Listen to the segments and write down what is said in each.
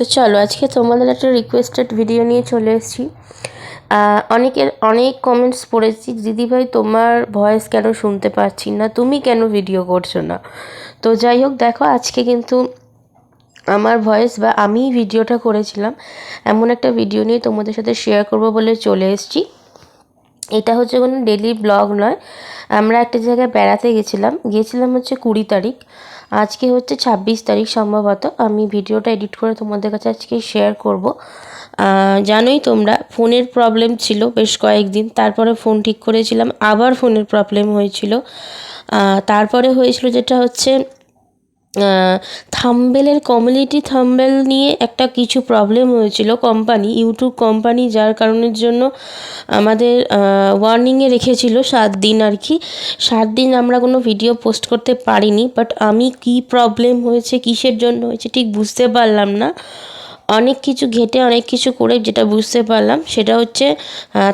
তো চলো, আজকে তোমাদের একটা রিকোয়েস্টেড ভিডিও নিয়ে চলে এসেছি। অনেকের, অনেক কমেন্টস পড়েছি দিদিভাই তোমার ভয়েস কেন শুনতে পাচ্ছি না? তুমি কেন ভিডিও করছ না? তো যাই হোক, দেখো, আজকে কিন্তু আমার ভয়েস বা আমি ভিডিওটা করেছিলাম। এমন একটা ভিডিও নিয়ে তোমাদের সাথে শেয়ার করব বলে চলে এসেছি। এটা হচ্ছে কোনো ডেলি ব্লগ নয়। আমরা একটা জায়গায় বেড়াতে গেছিলাম। গিয়েছিলাম হচ্ছে কুড়ি তারিখ। আজকে হচ্ছে ছাব্বিশ তারিখ সম্ভবত। আমি ভিডিওটা এডিট করে তোমাদের কাছে আজকে শেয়ার করব। জানোই তোমরা, ফোনের প্রবলেম ছিল বেশ কয়েকদিন। তারপরে ফোন ঠিক করেছিলাম, আবার ফোনের প্রবলেম হয়েছিল। তারপরে হয়েছিল যেটা হচ্ছে থাম্বেলের কমিউনিটি থাম্বেল নিয়ে একটা কিছু প্রবলেম হয়েছিল কোম্পানি ইউটিউব কোম্পানি যার কারণের জন্য আমাদের ওয়ার্নিংয়ে রেখেছিল সাত দিন আর কি। সাত দিন আমরা কোনো ভিডিও পোস্ট করতে পারিনি বাট আমি কি প্রবলেম হয়েছে, কিসের জন্য হয়েছে ঠিক বুঝতে পারলাম না। অনেক কিছু ঘেটে অনেক কিছু করে যেটা বুঝতে পারলাম, সেটা হচ্ছে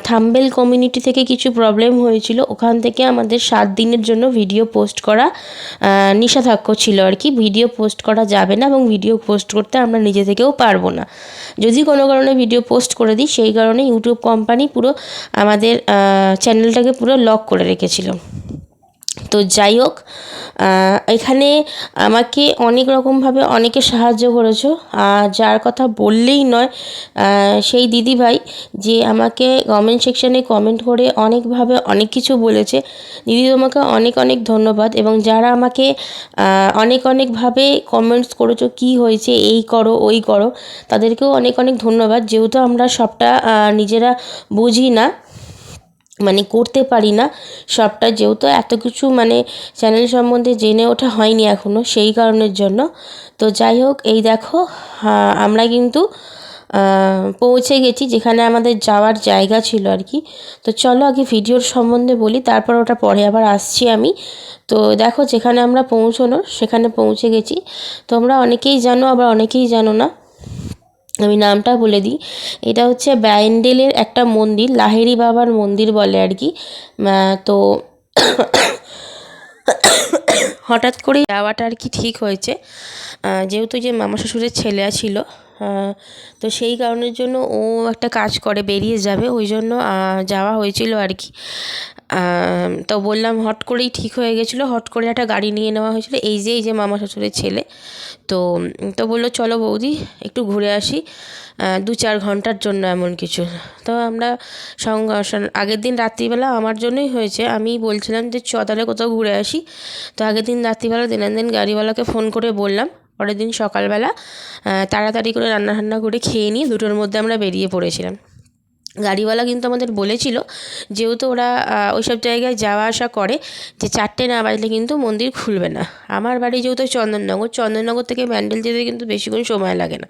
থাম্বেল কমিউনিটি থেকে কিছু প্রবলেম হয়েছিল, ওখান থেকে আমাদের সাত দিনের জন্য ভিডিও পোস্ট করা নিষেধাজ্ঞ ছিল আর কি। ভিডিও পোস্ট করা যাবে না এবং ভিডিও পোস্ট করতে আমরা নিজে থেকেও পারব না। যদি কোনো কারণে ভিডিও পোস্ট করে দিই, সেই কারণে ইউটিউব কোম্পানি পুরো আমাদের চ্যানেলটাকে পুরো লক করে রেখেছিল। তো যাই হোক এখানে আমাকে অনেক রকমভাবে অনেকে সাহায্য করেছ। যার কথা বললেই নয় সেই দিদিভাই যে আমাকে কমেন্ট সেকশানে কমেন্ট করে অনেকভাবে অনেক কিছু বলেছে। দিদি তোমাকে অনেক অনেক ধন্যবাদ এবং যারা আমাকে অনেক অনেকভাবে কমেন্টস করেছ, কী হয়েছে, এই করো, ওই করো, তাদেরকেও অনেক অনেক ধন্যবাদ। যেহেতু আমরা সবটা নিজেরা বুঝি না মানে করতে পারি না। সবটা যেহেতু এত কিছু মানে চ্যানেল সম্বন্ধে জেনে ওঠা হয়নি এখনও সেই কারণের জন্য। তো যাই হোক, এই দেখো আমরা কিন্তু পৌঁছে গেছি যেখানে আমাদের যাওয়ার জায়গা ছিল আর কি। তো চলো আগে ভিডিওর সম্বন্ধে বলি, তারপর ওটা পরে আবার আসছি আমি। তো দেখো, যেখানে আমরা পৌঁছনো, সেখানে পৌঁছে গেছি। তোমরা অনেকেই জানো, আবার অনেকেই জানো না। আমি নামটা বলে দিই। এটা হচ্ছে ব্যান্ডেলের একটা মন্দির লাহেরি বাবার মন্দির বলে আর কি। তো হঠাৎ করে যাওয়াটা আর কি ঠিক হয়েছে। যেহেতু যে মামা শ্বশুরের ছেলে ছিল তো সেই কারণের জন্য ও একটা কাজ করে, বেরিয়ে যাবে। ওই জন্য যাওয়া হয়েছিল আর কি। তো বললাম হট করেই ঠিক হয়ে গেছিল। হট করে একটা গাড়ি নিয়ে নেওয়া হয়েছিলো। এই যে এই যে মামা শ্বশুরের ছেলে। তো তো বলল, চলো বৌদি, একটু ঘুরে আসি। দু চার ঘণ্টার জন্য এমন কিছু। তো আমরা আগের দিন রাত্রিবেলা আমার জন্যই হয়েছে। আমি বলছিলাম যে, চ, তাহলে কোথাও ঘুরে আসি। তো আগের দিন রাত্রিবেলা দিন গাড়িওয়ালাকে ফোন করে বললাম। পরের দিন সকালবেলা তাড়াতাড়ি করে রান্না ঠান্না করে খেয়ে নিয়ে দুটোর মধ্যে আমরা বেরিয়ে পড়েছিলাম। গাড়িওয়ালা কিন্তু আমাদের বলেছিল যেহেতু ওরা ওই সব জায়গায় যাওয়া আসা করে যে চারটে না বাজলে কিন্তু মন্দির খুলবে না। আমার বাড়ি যেহেতু চন্দননগর চন্দননগর থেকে ম্যান্ডেল যেতে কিন্তু বেশিক্ষণ সময় লাগে না।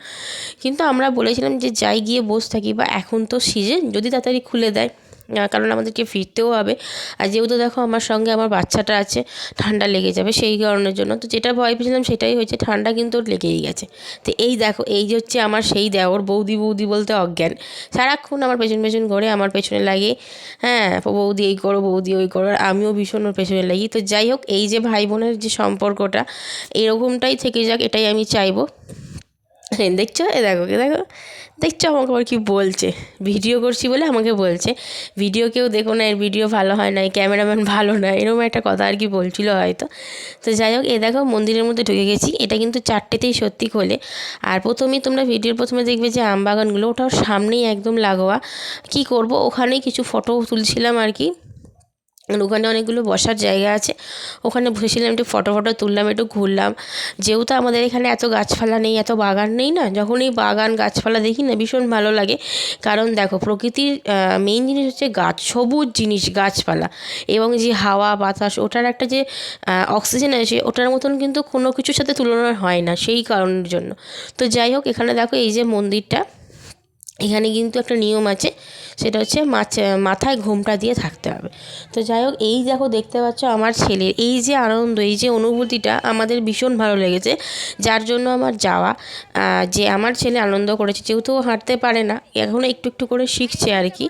কিন্তু আমরা বলেছিলাম যে যাই গিয়ে বসে থাকি বা এখন তো সিজন যদি তাড়াতাড়ি খুলে দেয়। কারণ আমাদেরকে ফিরতেও হবে। আর যেহেতু দেখো আমার সঙ্গে আমার বাচ্চাটা আছে, ঠান্ডা লেগে যাবে সেই কারণের জন্য। তো যেটা ভয় পেয়েছিলাম সেটাই হয়েছে, ঠান্ডা কিন্তু লেগেই গেছে। তো এই দেখো, এই যে হচ্ছে আমার সেই দেওর বৌদি বৌদি বলতে অজ্ঞান। সারাক্ষণ আমার পেছন পেছন ঘরে, আমার পেছনে লাগে। হ্যাঁ বৌদি এই করো, বৌদি ওই করো, আর আমিও ভীষণ ওর পেছনে লাগি। তো যাই হোক, এই যে ভাই বোনের যে সম্পর্কটা, এরকমটাই থেকে যাক, এটাই আমি চাইব। দেখছ? এ দেখো দেখো। দেখছ আমাকে আবার কী বলছে? ভিডিও করছি বলে আমাকে বলছে। ভিডিও কেউ দেখো না, এর ভিডিও ভালো হয় না ক্যামেরাম্যান ভালো না, এরকম একটা কথা আর কি বলছিল হয়তো। তো যাই হোক, এ দেখো, মন্দিরের মধ্যে ঢুকে গেছি। এটা কিন্তু চারটেতেই সত্যি খোলে। আর প্রথমেই তোমরা ভিডিওর প্রথমে দেখবে যে আম বাগানগুলো ওটাও সামনেই একদম লাগোয়া। কি করব? ওখানেই কিছু ফটো তুলছিলাম আর কি। ওখানে অনেকগুলো বসার জায়গা আছে। ওখানে বসেছিলাম একটু ফটো ফটো তুললাম, একটু ঘুরলাম। যেহেতু আমাদের এখানে এত গাছপালা নেই, এত বাগান নেই না? যখন এই বাগান গাছপালা দেখি না, ভীষণ ভালো লাগে। কারণ দেখো, প্রকৃতির মেইন জিনিস হচ্ছে গাছ, সবুজ জিনিস, গাছপালা। এবং যে হাওয়া, বাতাস, ওটার একটা যে অক্সিজেন আছে, ওটার মতন কিন্তু কোনো কিছুর সাথে তুলনা হয় না, সেই কারণের জন্য। তো যাই হোক, এখানে দেখো এই যে মন্দিরটা। এখানে কিন্তু একটা নিয়ম আছে, সেটা হচ্ছে মাথায় ঘোমটা দিয়ে থাকতে হবে। তো যাই হোক, এই দেখো দেখতে পাচ্ছ আমার ছেলের, এই যে আনন্দ, এই যে অনুভূতিটা আমাদের ভীষণ ভালো লেগেছে। যার জন্য আমার যাওয়া যে আমার ছেলে আনন্দ করেছে, যেহেতু ও হাঁটতে পারে না এখনও একটু একটু করে শিখছে আর কি।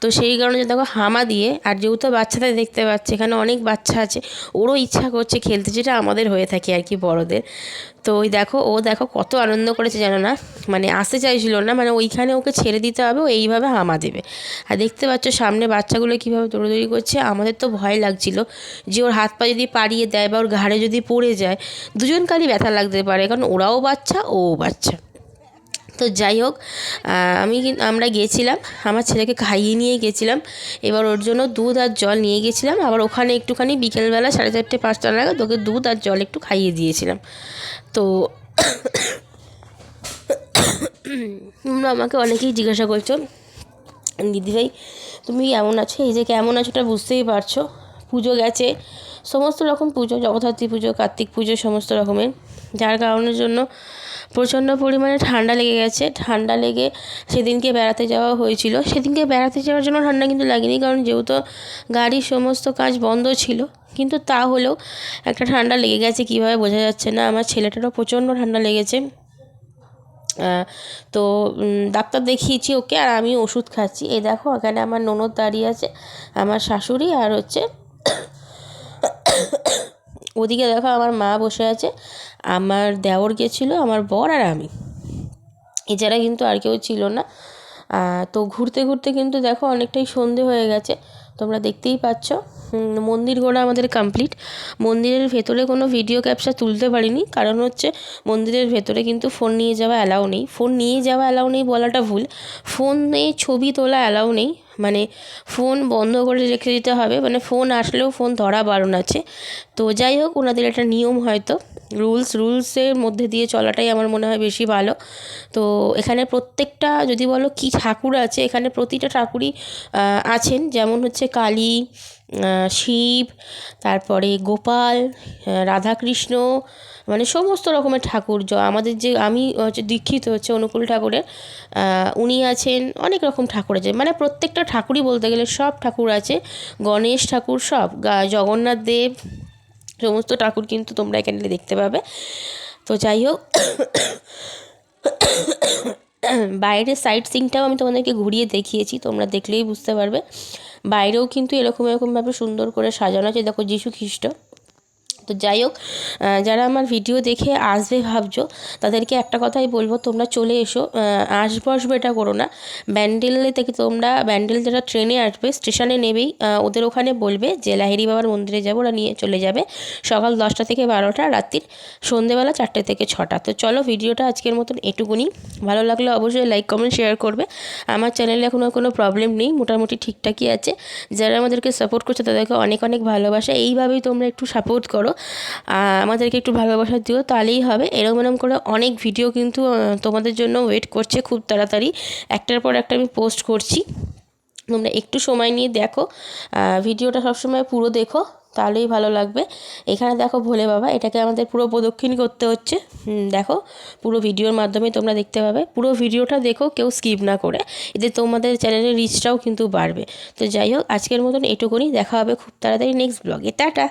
তো সেই কারণে দেখো হামা দিয়ে, আর যেহেতু বাচ্চাদের দেখতে পাচ্ছে, এখানে অনেক বাচ্চা আছে, ওরও ইচ্ছা করছে খেলতে, যেটা আমাদের হয়ে থাকে আর কি বড়দের। তো ওই দেখো, ও দেখো কত আনন্দ করেছে জানো না? মানে আসতে চাইছিল না মানে ওইখানে ওকে ছেড়ে দিতে হবে, ও এইভাবে হামা দেবে। আর দেখতে পাচ্ছ সামনে বাচ্চাগুলো কীভাবে দৌড়দৌড়ি করছে, আমাদের তো ভয় লাগছিল যে ওর হাত পা যদি পাড়িয়ে দেয় বা ওর ঘাড়ে যদি পড়ে যায় দুজন কালই ব্যথা লাগতে পারে, কারণ ওরাও বাচ্চা ও বাচ্চা। তো যাই হোক আমি আমরা গিয়েছিলাম আমার ছেলেকে খাইয়ে নিয়ে গেছিলাম, এবার ওর জন্য দুধ আর জল নিয়ে গেছিলাম, আবার ওখানে একটুখানি বিকেলবেলা সাড়ে চারটে, পাঁচটা নাগাদ ওকে দুধ আর জল একটু খাইয়ে দিয়েছিলাম। তো তোমরা আমাকে অনেকেই জিজ্ঞাসা করছ, দিদিভাই, তুমি কেমন আছো? এই যে কেমন আছো ওটা বুঝতেই পারছ। পুজো গেছে, সমস্ত রকম পুজো, জগদ্ধাত্রী পুজো, কার্তিক পুজো, সমস্ত রকমের। যার কারণের জন্য প্রচণ্ড পরিমাণে ঠান্ডা লেগে গেছে। ঠান্ডা লেগে সেদিনকে বেড়াতে যাওয়া হয়েছিল। সেদিনকে বেড়াতে যাওয়ার জন্য ঠান্ডা কিন্তু লাগেনি, কারণ যেহেতু গাড়ির সমস্ত কাজ বন্ধ ছিল, কিন্তু তা হলেও একটা ঠান্ডা লেগে গেছে কীভাবে বোঝা যাচ্ছে না। আমার ছেলেটারও প্রচণ্ড ঠান্ডা লেগেছে। তো ডাক্তার দেখিয়েছি ওকে, আর আমি ওষুধ খাচ্ছি। এই দেখো, এখানে আমার ননদ দাঁড়িয়ে আছে, আমার শাশুড়ি আর হচ্ছে ওদিকে দেখো আমার মা বসে আছে, আমার দেওর গেছিল, আমার বর আর আমি। এছাড়া কিন্তু আর কেউ ছিল না। তো ঘুরতে ঘুরতে কিন্তু দেখো অনেকটাই সন্ধে হয়ে গেছে, তোমরা দেখতেই পাচ্ছ। মন্দির ঘোরা আমাদের কমপ্লিট মন্দিরের ভেতরে কোনো ভিডিও ক্যাপচার তুলতে পারিনি, কারণ হচ্ছে মন্দিরের ভেতরে কিন্তু ফোন নিয়ে যাওয়া অ্যালাউ নেই। ফোন নিয়ে যাওয়া অ্যালাউ নেই বলাটা ভুল। ফোনে ছবি তোলা অ্যালাউ নেই। মানে ফোন বন্ধ করে রেখে দিতে হবে। মানে ফোন আসলেও ফোন ধরা বারণ আছে। তো যাই হোক, ওনাদের একটা নিয়ম হয়তো। রুলস রুলসের মধ্যে দিয়ে চলাটাই আমার মনে হয় বেশি ভালো। তো এখানে প্রত্যেকটা যদি বলো কী ঠাকুর আছে, এখানে প্রতিটা ঠাকুরই আছেন। যেমন হচ্ছে কালী শিব, তারপরে গোপাল রাধাকৃষ্ণ মানে সমস্ত রকমের ঠাকুর য আমাদের যে আমি হচ্ছে দীক্ষিত হচ্ছে অনুকূল ঠাকুরের উনি আছেন অনেক রকম ঠাকুর আছে। মানে প্রত্যেকটা ঠাকুরই বলতে গেলে সব ঠাকুর আছে। গণেশ ঠাকুর সব জগন্নাথ দেব, সমস্ত ঠাকুর কিন্তু তোমরা এখানে দেখতে পাবে। তো যাই হোক, বাইরের সাইড সিনটাও আমি তোমাদেরকে ঘুরিয়ে দেখিয়েছি, তোমরা দেখলেই বুঝতে পারবে। বাইরেও কিন্তু এরকম এরকমভাবে সুন্দর করে সাজানো আছে। দেখো যিশু খ্রিস্ট তো যাই হোক যারা আমার ভিডিও দেখে আসবে ভাবছ, তাদেরকে একটা কথাই বলব, তোমরা চলে এসো আসব আসব এটা করো না। ব্যান্ডেলে থেকে তোমরা, ব্যান্ডেল যারা ট্রেনে আসবে স্টেশনে নেবেই ওদের ওখানে বলবে যে, লাহিড়ি বাবার মন্দিরে যাব, ওরা নিয়ে চলে যাবে সকাল দশটা থেকে বারোটা, রাত্রির সন্ধেবেলা চারটে থেকে ছটা। তো চলো ভিডিওটা আজকের মতন এটুকুনি। ভালো লাগলে অবশ্যই লাইক কমেন্ট শেয়ার করবে। আমার চ্যানেলে এখনও কোনো প্রবলেম নেই, মোটামুটি ঠিকঠাকই আছে। যারা আমাদেরকে সাপোর্ট করছে, তাদেরকে অনেক অনেক ভালোবাসা। এইভাবেই তোমরা একটু সাপোর্ট করো। আমাদেরকে একটু ভালোবাসা দিও, তাহলেই হবে। এরকম এরকম করে অনেক ভিডিও কিন্তু তোমাদের জন্য ওয়েট করছে খুব তাড়াতাড়ি। একটার পর একটা আমি পোস্ট করছি। তোমরা একটু সময় নিয়ে দেখো। ভিডিওটা সবসময় পুরো দেখো, তাহলেই ভালো লাগবে। এখানে দেখো ভোলে বাবা, এটাকে আমাদের পুরো প্রদক্ষিণ করতে হচ্ছে। দেখো, পুরো ভিডিওর মাধ্যমে তোমরা দেখতে পাবে। পুরো ভিডিওটা দেখো, কেউ স্কিপ না করে। এতে তোমাদের চ্যানেলের রিচটাও কিন্তু বাড়বে। তো যাই হোক, আজকের মতন এটুকুনি। দেখা হবে খুব তাড়াতাড়ি নেক্সট ব্লগে টাটা!